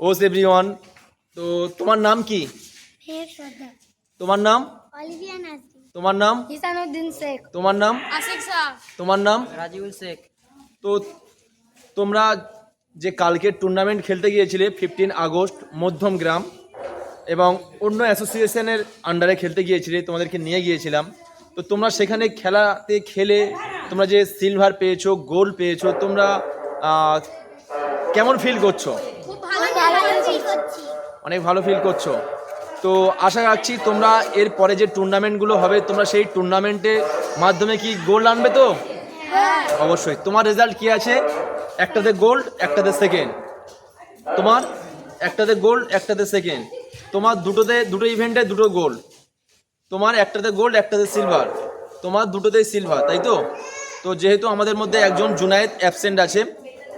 ওস everyone তো তোমার নাম কি? তোমার নাম? তোমার নাম? হিসানুদ্দিন শেখ। তোমার নাম? আশিক শাহ। তোমার নাম? রাজিউল শেখ। তো তোমরা যে কালকের টুর্নামেন্ট খেলতে গিয়েছিলে ফিফটিন আগস্ট মধ্যম গ্রাম এবং অন্য অ্যাসোসিয়েশনের আন্ডারে খেলতে গিয়েছিলে তোমাদেরকে নিয়ে গিয়েছিলাম। তো তোমরা সেখানে খেলাতে খেলে তোমরা যে সিলভার পেয়েছ গোল্ড পেয়েছ তোমরা কেমন ফিল করছ? অনেক ভালো ফিল করছ। তো আশা রাখছি তোমরা এর পরে যে টুর্নামেন্টগুলো হবে তোমরা সেই টুর্নামেন্টের মাধ্যমে কি গোল্ড আনবে তো? অবশ্যই। তোমার রেজাল্ট কি আছে? একটাতে গোল্ড একটাতে সেকেন্ড তোমার একটাতে গোল্ড একটাতে সেকেন্ড তোমার দুটোতে দুটো ইভেন্টে দুটো গোল্ড তোমার একটাতে গোল্ড একটাতে সিলভার তোমার দুটোতেই সিলভার তাই তো? তো যেহেতু আমাদের মধ্যে একজন জুনায়েদ অ্যাবসেন্ট আছে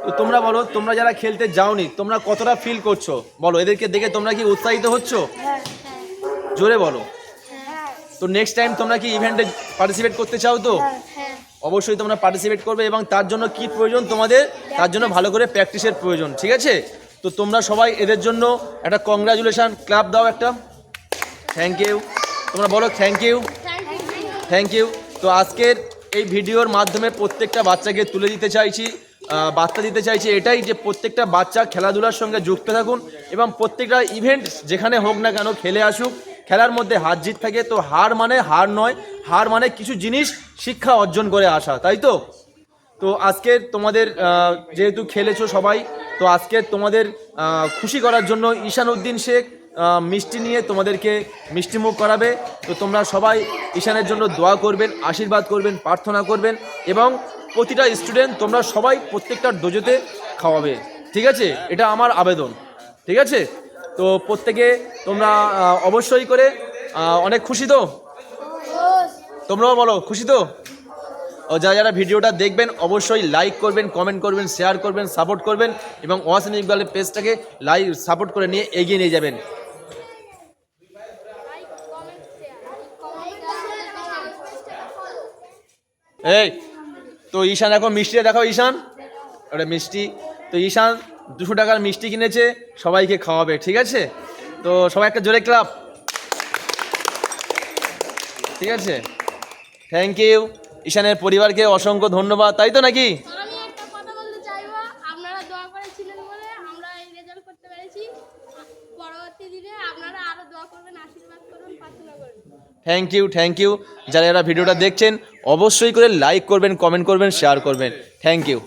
তো তোমরা বলো, তোমরা যারা খেলতে যাওনি, তোমরা কতটা ফিল করছ? বলো, এদেরকে দেখে তোমরা কি উৎসাহিত হচ্ছ? জোরে বলো। তো নেক্সট টাইম তোমরা কি ইভেন্টে পার্টিসিপেট করতে চাও তো? অবশ্যই তোমরা পার্টিসিপেট করবে এবং তার জন্য কি প্রয়োজন তোমাদের? তার জন্য ভালো করে প্র্যাকটিসের প্রয়োজন, ঠিক আছে? তো তোমরা সবাই এদের জন্য একটা কংগ্রাচুলেশন ক্লাব দাও একটা। থ্যাংক ইউ তোমরা বলো থ্যাংক ইউ থ্যাংক ইউ তো আজকের এই ভিডিওর মাধ্যমে প্রত্যেকটা বাচ্চাকে তুলে দিতে চাইছি। বার্তা দিতে চাইছি এটাই যে প্রত্যেকটা বাচ্চা খেলাধুলার সঙ্গে যুক্ত থাকুন এবং প্রত্যেকটা ইভেন্ট যেখানে হোক না কেন খেলে আসুক, খেলার মধ্যে হার জিত থাকে। তো হার মানে হার নয়, হার মানে কিছু জিনিস শিক্ষা অর্জন করে আসা, তাই তো? তো আজকে তোমাদের যেহেতু খেলেছো সবাই, তো আজকে তোমাদের খুশি করার জন্য ঈশান উদ্দিন শেখ মিষ্টি নিয়ে তোমাদেরকে মিষ্টিমুখ করাবে। তো তোমরা সবাই ঈশানের জন্য দোয়া করবেন, আশীর্বাদ করবেন, প্রার্থনা করবেন এবং প্রতিটা স্টুডেন্ট তোমরা সবাই প্রত্যেকটা ডোজোতে খাওয়াবে ঠিক আছে এটা আমার আবেদন ঠিক আছে তো প্রত্যেকে তোমরা অবশ্যই করে অনেক খুশি তো তোমরাও বলো খুশি তো ও যারা যারা ভিডিওটা দেখবেন অবশ্যই লাইক করবেন কমেন্ট করবেন শেয়ার করবেন সাপোর্ট করবেন এবং ওয়াসিন ইকবালের পেজটাকে লাইক সাপোর্ট করে নিয়ে এগিয়ে নিয়ে যাবেন এই তো ঈশান এখন মিষ্টিটা দেখাও ঈশান। ওটা মিষ্টি। তো ঈশান, দুশো টাকার মিষ্টি কিনেছে, সবাইকে খাওয়াবে, ঠিক আছে? তো সবাই একটা জোরে ক্লাব ঠিক আছে? থ্যাংক ইউ ঈশানের পরিবারকে অসংখ্য ধন্যবাদ, তাই তো নাকি আমি একটা কথা বলতে চাইব আপনারা দোয়া করেছিলেন বলে আমরা এই রেজাল্ট করতে পেরেছি পরবর্তী দিনে থ্যাংক ইউ থ্যাংক ইউ যারা এরা ভিডিওটা দেখছেন, অবশ্যই করে লাইক করবেন কমেন্ট করবেন শেয়ার করবেন। Thank you